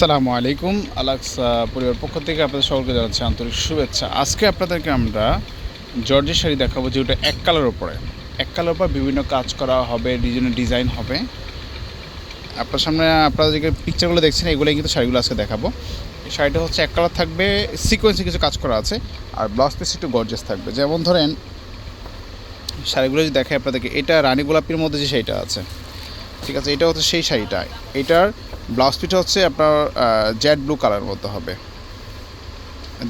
আসসালামু আলাইকুম, আলাক্স পরিবার পক্ষ থেকে আপনাদের সকলকে জানাচ্ছি আন্তরিক শুভেচ্ছা। আজকে আপনাদেরকে আমরা জর্জের শাড়ি দেখাবো, যেটা এক কালার ওপরে এক কালার উপর বিভিন্ন কাজ করা হবে ডিজাইনের ডিজাইন হবে। আপনার সামনে আপনারা যে পিকচারগুলো দেখছেন, এগুলোই কিন্তু শাড়িগুলো আজকে দেখাবো। এই শাড়িটা হচ্ছে এক কালার থাকবে সিকোয়েন্সে কিছু কাজ করা আছে, আর ব্লাউজ পিস একটু গর্জেস থাকবে। যেমন ধরেন, শাড়িগুলো যদি দেখে আপনাদেরকে, এটা রানী গোলাপির মধ্যে যে শাড়িটা আছে ঠিক আছে এটা হচ্ছে সেই শাড়িটা। এটার ব্লাউজ পিসটা হচ্ছে আপনার জেড ব্লু কালার মধ্যে হবে।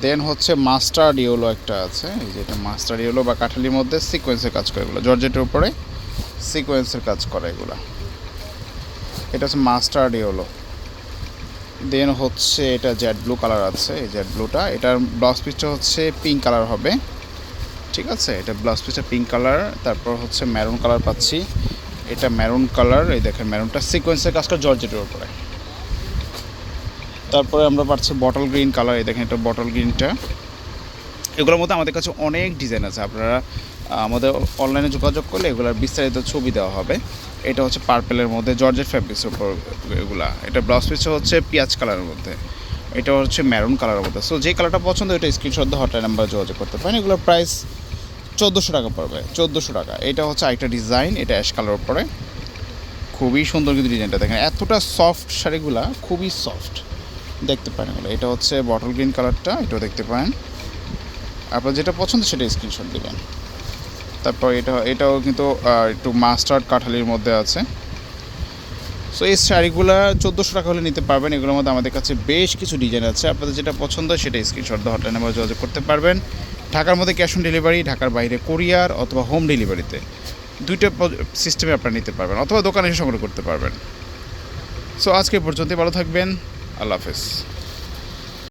দেন হচ্ছে মাস্টার্ড ইয়েলো একটা আছে, এই যে এটা মাস্টার্ড ইয়েলো বা কাঠালির মধ্যে সিকোয়েন্সের কাজ করে এগুলো, জর্জেটের উপরে সিকোয়েন্সের কাজ করে এগুলো। এটা হচ্ছে মাস্টার্ড ইয়েলো দেন হচ্ছে এটা জেড ব্লু কালার আছে, এই জেড ব্লুটা এটার ব্লাউজ পিসটা হচ্ছে পিঙ্ক কালার হবে। ঠিক আছে, এটা ব্লাউজ পিসটা পিঙ্ক কালার তারপর হচ্ছে ম্যারুন কালার পাচ্ছি। এটা ম্যারুন কালার এই দেখেন ম্যারুনটা সিকোয়েন্সের কাজটা জর্জেটের উপরে। তারপরে আমরা পাচ্ছি বটল গ্রিন কালার এই দেখেন এটা বটল গ্রিনটা এগুলোর মধ্যে আমাদের কাছে অনেক ডিজাইন আছে। আপনারা আমাদের অনলাইনে যোগাযোগ করলে এগুলোর বিস্তারিত ছবি দেওয়া হবে। এটা হচ্ছে পার্পেলের মধ্যে জর্জেট ফ্যাব্রিক্সের উপর এগুলা। এটা ব্লাউজ পিসটা হচ্ছে পিঁয়াজ কালারের মধ্যে। এটা হচ্ছে ম্যারুন কালারের মধ্যে। সো যে কালারটা পছন্দ এটা স্ক্রিনশট হটলাইন নাম্বার যোগাযোগ করতে পারেন। এগুলোর প্রাইস চোদ্দোশো টাকা পড়বে, চোদ্দোশো টাকা। এটা হচ্ছে আরেকটা ডিজাইন এটা অ্যাশ কালার উপরে খুবই সুন্দর কিন্তু ডিজাইনটা দেখেন, এতটা সফট শাড়িগুলা, খুবই সফট দেখতে পারেন এগুলো। এটা হচ্ছে বটল গ্রিন কালারটা এটাও দেখতে পারেন। আপনার যেটা পছন্দ সেটা স্ক্রিনশট দেবেন। তারপর এটা, এটাও কিন্তু একটু মাস্টার্ড কাঠালির মধ্যে আছে। সো এই শাড়িগুলো চোদ্দোশো টাকা হলে নিতে পারবেন। এগুলোর মধ্যে আমাদের কাছে বেশ কিছু ডিজাইন আছে। আপনাদের যেটা পছন্দ সেটা স্ক্রিনশট হটলাইন নাম্বার যোগাযোগ করতে পারবেন। ঢাকার মধ্যে ক্যাশ অন ডেলিভারি, ঢাকার বাইরে কোরিয়ার অথবা হোম ডেলিভারিতে। দুইটা সিস্টেমে আপনারা নিতে পারবেন অথবা দোকানে এসে সংগ্রহ করতে পারবেন। সো আজকে পর্যন্ত ভালো থাকবেন। আল্লাহ হাফেজ।